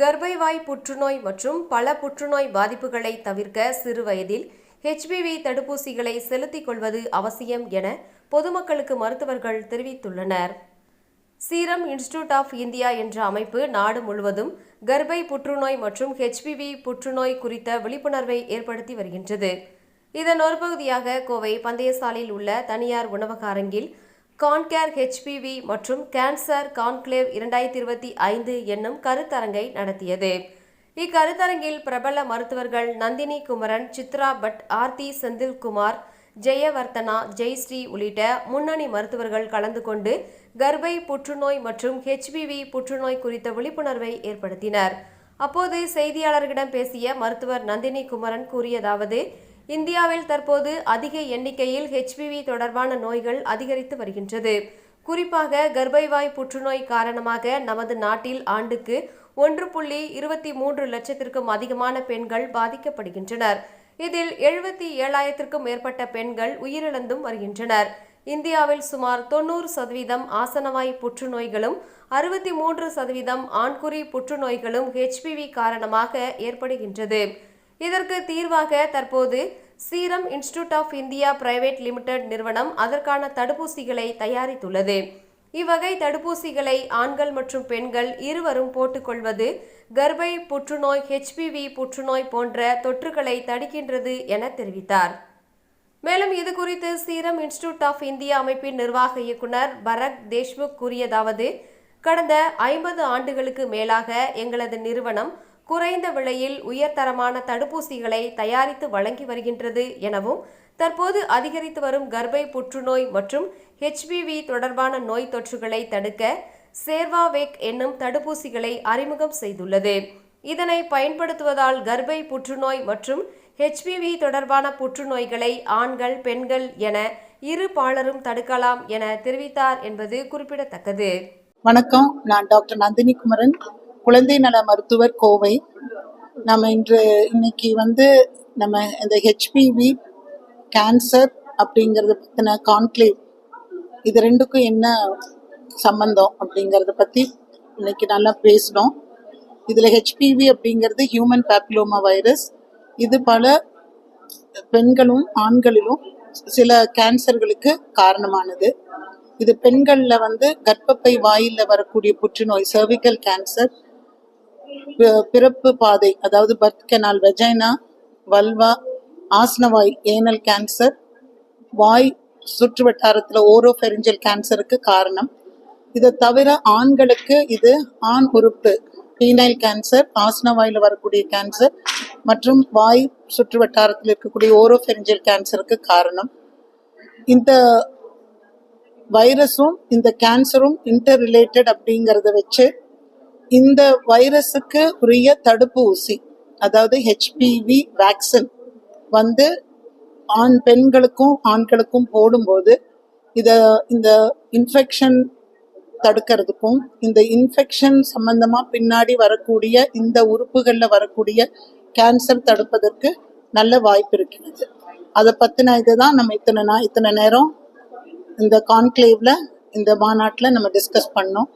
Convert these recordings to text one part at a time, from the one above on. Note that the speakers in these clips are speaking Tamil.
கர்ப்பைவாய் புற்றுநோய் மற்றும் பல புற்றுநோய் பாதிப்புகளை தவிர்க்க சிறு வயதில் ஹெச்பிவி தடுப்பூசிகளை செலுத்திக் கொள்வது அவசியம் என பொதுமக்களுக்கு மருத்துவர்கள் தெரிவித்துள்ளனர். சீரம் இன்ஸ்டிடியூட் ஆஃப் இந்தியா என்ற அமைப்பு நாடு முழுவதும் கர்ப்பை புற்றுநோய் மற்றும் ஹெச்பிவி புற்றுநோய் குறித்த விழிப்புணர்வை ஏற்படுத்தி வருகின்றது. இதன் ஒரு பகுதியாக கோவை பந்தயசாலையில் உள்ள தனியார் உணவக அரங்கில் கான்கேர் ஹெச்பிவி மற்றும் கேன்சர் கான்க்ளேவ் இரண்டாயிரத்தி இருபத்தி ஐந்து என்னும் கருத்தரங்கை நடத்தியது. இக்கருத்தரங்கில் பிரபல மருத்துவர்கள் நந்தினி குமரன் சித்ரா பட் ஆர்த்தி செந்தில்குமார் ஜெயவர்த்தனா ஜெயஸ்ரீ உள்ளிட்ட முன்னணி மருத்துவர்கள் கலந்து கொண்டு கர்ப்பை புற்றுநோய் மற்றும் ஹெச்பிவி புற்றுநோய் குறித்த விழிப்புணர்வை ஏற்படுத்தினர். அப்போது செய்தியாளர்களிடம் பேசிய மருத்துவர் நந்தினி குமரன் கூறியதாவது இந்தியாவில் தற்போது அதிக எண்ணிக்கையில் ஹெச்பிவி தொடர்பான நோய்கள் அதிகரித்து வருகின்றது. குறிப்பாக கர்ப்பைவாய் புற்றுநோய் காரணமாக நமது நாட்டில் ஆண்டுக்கு ஒன்று புள்ளி இருபத்தி மூன்று லட்சத்திற்கும் அதிகமான பெண்கள் பாதிக்கப்படுகின்றனர். இதில் எழுபத்தி ஏழாயிரத்திற்கும் மேற்பட்ட பெண்கள் உயிரிழந்தும் வருகின்றனர். இந்தியாவில் சுமார் தொண்ணூறு சதவீதம் ஆசனவாய் புற்றுநோய்களும் அறுபத்தி மூன்று சதவீதம் ஆண்குறி புற்றுநோய்களும் ஹெச்பிவி காரணமாக ஏற்படுகின்றது. இதற்கு தீர்வாக தற்போது Serum Institute of India Private Limited நிறுவனம் அதற்கான தடுப்பூசிகளை தயாரித்துள்ளது. இவ்வகை தடுப்பூசிகளை ஆண்கள் மற்றும் பெண்கள் இருவரும் போட்டுக்கொள்வது கர்ப்பை புற்றுநோய் ஹெச்பிவி புற்றுநோய் போன்ற தொற்றுகளை தடுக்கின்றது என தெரிவித்தார். மேலும் இது குறித்து சீரம் இன்ஸ்டிடியூட் ஆஃப் இந்தியா அமைப்பின் நிர்வாக இயக்குனர் பரக் தேஷ்முக் கூறியதாவது கடந்த ஐம்பது ஆண்டுகளுக்கு மேலாக எங்களது நிறுவனம் குறைந்த விலையில் உயர்தரமான தடுப்பூசிகளை தயாரித்து வழங்கி வருகின்றது எனவும் தற்போது அதிகரித்து வரும் கர்ப்பை புற்றுநோய் மற்றும் ஹெச்பிவி தொடர்பான நோய் தொற்றுகளை தடுக்க சேர்வாவேக் என்னும் தடுப்பூசிகளை அறிமுகம் செய்துள்ளது. இதனை பயன்படுத்துவதால் கர்ப்பை புற்றுநோய் மற்றும் ஹெச்பிவி தொடர்பான புற்றுநோய்களை ஆண்கள் பெண்கள் என இரு பாலரும் தடுக்கலாம் என தெரிவித்தார் என்பது குறிப்பிடத்தக்கது. வணக்கம். நான் டாக்டர் நந்தினி குமரன் குழந்தை நல மருத்துவர் கோவை. நம்ம இன்று இன்னைக்கு வந்து நம்ம இந்த ஹெச்பிவி கேன்சர் அப்படிங்கிறத பற்றின கான்க்ளேவ் இது ரெண்டுக்கும் என்ன சம்பந்தம் அப்படிங்கிறத பற்றி இன்னைக்கு நல்லா பேசினோம். இதில் ஹெச்பிவி அப்படிங்கிறது ஹியூமன் பேப்லோமா வைரஸ் இது பல பெண்களும் ஆண்களிலும் சில கேன்சர்களுக்கு காரணமானது. இது பெண்களில் வந்து கர்ப்பப்பை வாயில் வரக்கூடிய புற்றுநோய் சர்விக்கல் கேன்சர் பிறப்பு பாதை அதாவது பர்த் கெனால் வெஜைனா வல்வா ஆஸ்னவாய் ஏனல் கேன்சர் வாய் சுற்று வட்டாரத்தில் ஓரோஃபெரிஞ்சல் கேன்சருக்கு காரணம். இதை தவிர ஆண்களுக்கு இது ஆண் உறுப்பு பீனைல் கேன்சர் ஆஸ்னவாயில் வரக்கூடிய கேன்சர் மற்றும் வாய் சுற்று வட்டாரத்தில் இருக்கக்கூடிய ஓரோஃபெரிஞ்சல் கேன்சருக்கு காரணம். இந்த வைரஸும் இந்த கேன்சரும் இன்டர் ரிலேட்டட் அப்படிங்கிறத வச்சு இந்த வைரஸுக்கு உரிய தடுப்பு ஊசி அதாவது ஹெச்பிவி வேக்சின் வந்து ஆண் பெண்களுக்கும் ஆண்களுக்கும் போடும்போது இதை இந்த இன்ஃபெக்ஷன் தடுக்கிறதுக்கும் இந்த இன்ஃபெக்ஷன் சம்மந்தமாக பின்னாடி வரக்கூடிய இந்த உறுப்புகளில் வரக்கூடிய கேன்சர் தடுப்பதற்கு நல்ல வாய்ப்பு இருக்கிறது. அதை பற்றின இதுதான் நம்ம இத்தனை நா இத்தனை நேரம் இந்த கான்க்ளேவில் இந்த மாநாட்டில் நம்ம டிஸ்கஸ் பண்ணோம்.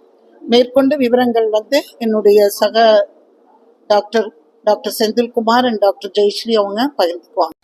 மேற்கொண்டு விவரங்கள் வந்து என்னுடைய சக doctor doctor Senthilkumar and doctor Jayashree அவங்க பகிர்ந்துக்குவாங்க.